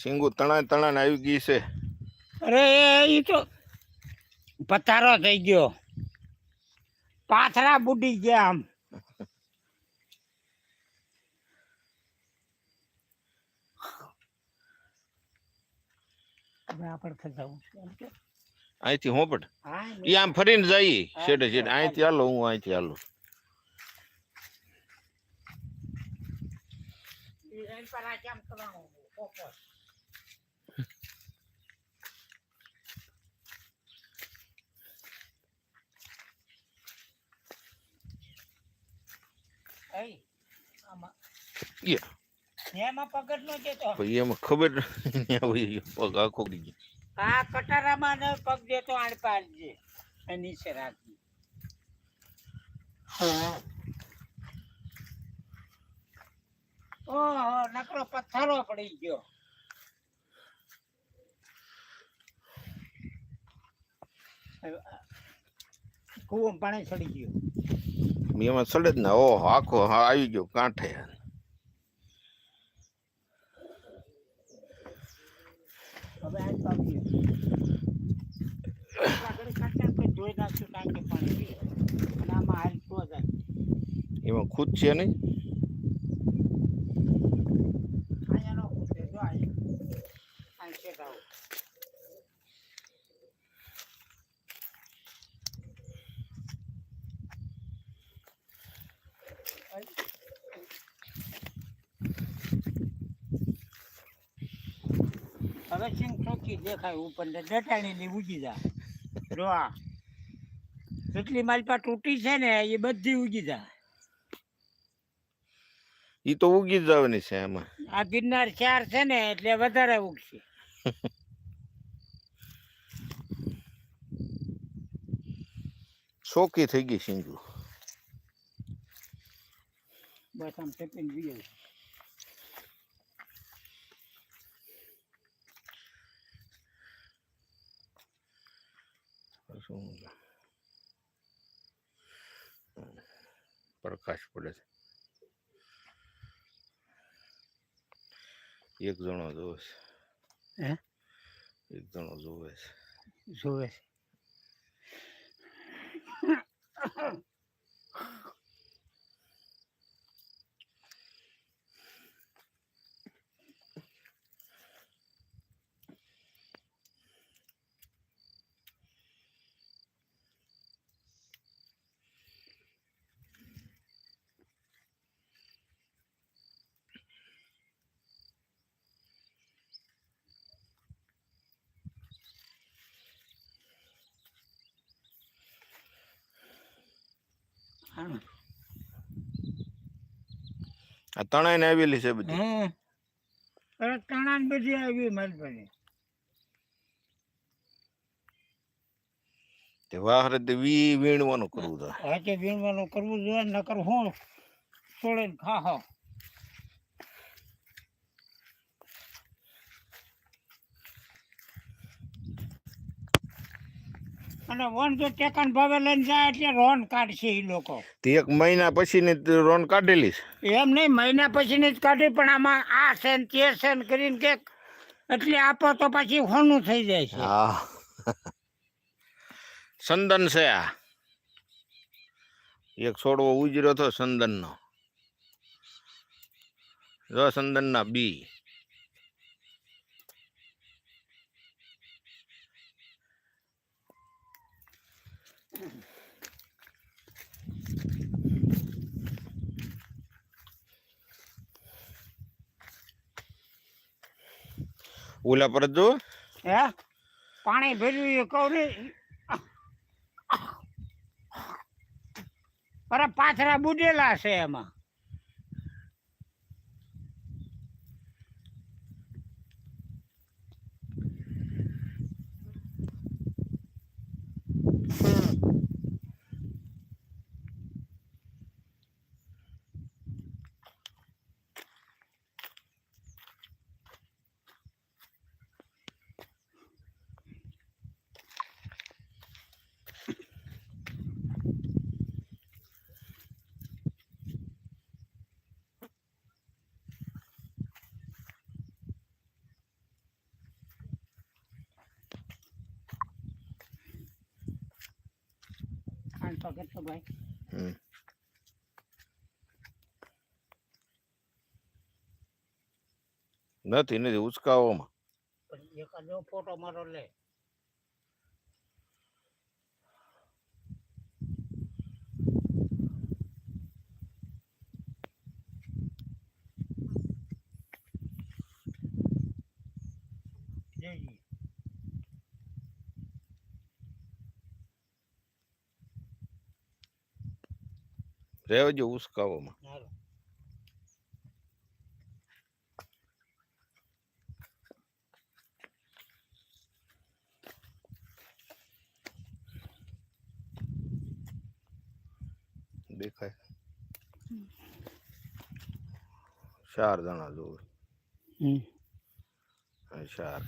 સિંગુ તણા તણા આવી ગઈ છે. અરે એ તો પથારો થઈ ગયો. પાથરા બુડી ગયા આમ? અહીંથી હોપટ એ આમ ફરીને જઈએ છેડે છેડે અહીંથી હાલો હું અહીંથી હાલો. એની પર કેમ કરવાનું? એ એમાં પગડ નો દેતો પછી એમાં ખબર નહીં આવી ગયો પગ આખો ગયો આ કટારામાં ને પગ દેતો આણ પાડજે નીચે રાખી ઓહો નકરો પથ્થરો પડી ગયો. કુવો પાણી સડી ગયું. એમાં સડે જ ને ઓહો આખો હા આવી ગયો કાંઠે. હવે આ આગળ કાંઠે કોઈ જોઈ નાખ્યું ટાંકી પાણી આમાં હાલ તો જાય એમાં ખુદ છે નહીં? હવે સિંગ ચોખ્ખી દેખાય ઉપર ને દટાણીની ઉગી જાય. જો આ જેટલી માલપા તૂટી છે ને એ બધી ઉગી જાય. એ તો ઉગી જવાની છે એમાં. આ ગિરનાર ચાર છે ને એટલે વધારે ઉગશે. શોકી થઈ ગઈ સિંજુ બસ આમ ટેપિંગ જોઈએ શું પ્રકાશ પડે છે. એક જણો જોવે છે. એક જણો જોવે છે. જોવે છે. આ તણાઈ ને આવેલી છે બધી. અરે તણાન બધી આવી મારી પાસે. તે વાહરે તે વી વીણવાનું કરવું છે. હાથે વીણવાનું કરવું જોઈએ નકર હું છોડે ખા હા. અને વન જો ટેકન ભાવે લઈને જાય એટલે રોન કાઢશે એ લોકો. તે એક મહિના પછી ની રોન કાઢેલી છે. એમ નહીં મહિના પછીની જ કાઢી પણ આમાં આ છે ને તે છે ને કરીને કે એટલે આપો તો પછી હોનું થઈ જાય છે. હા. સંદન છે આ. એક છોડવો ઉજર્યો હતો સંદનનો. જો સંદનના બી. ઓલા પર જો હે? પાણી ભર્યું ને. અરે પાથરા બુડેલા છે એમાં. ખાંડ પકડ તો ભાઈ? હમ. નથી નથી ઉચકાવવામાં પણ એકાદો ફોટો મારો લે. રહેજો ઉચકાવવામાં હાલો દેખાય ચાર જણા જોવે ચાર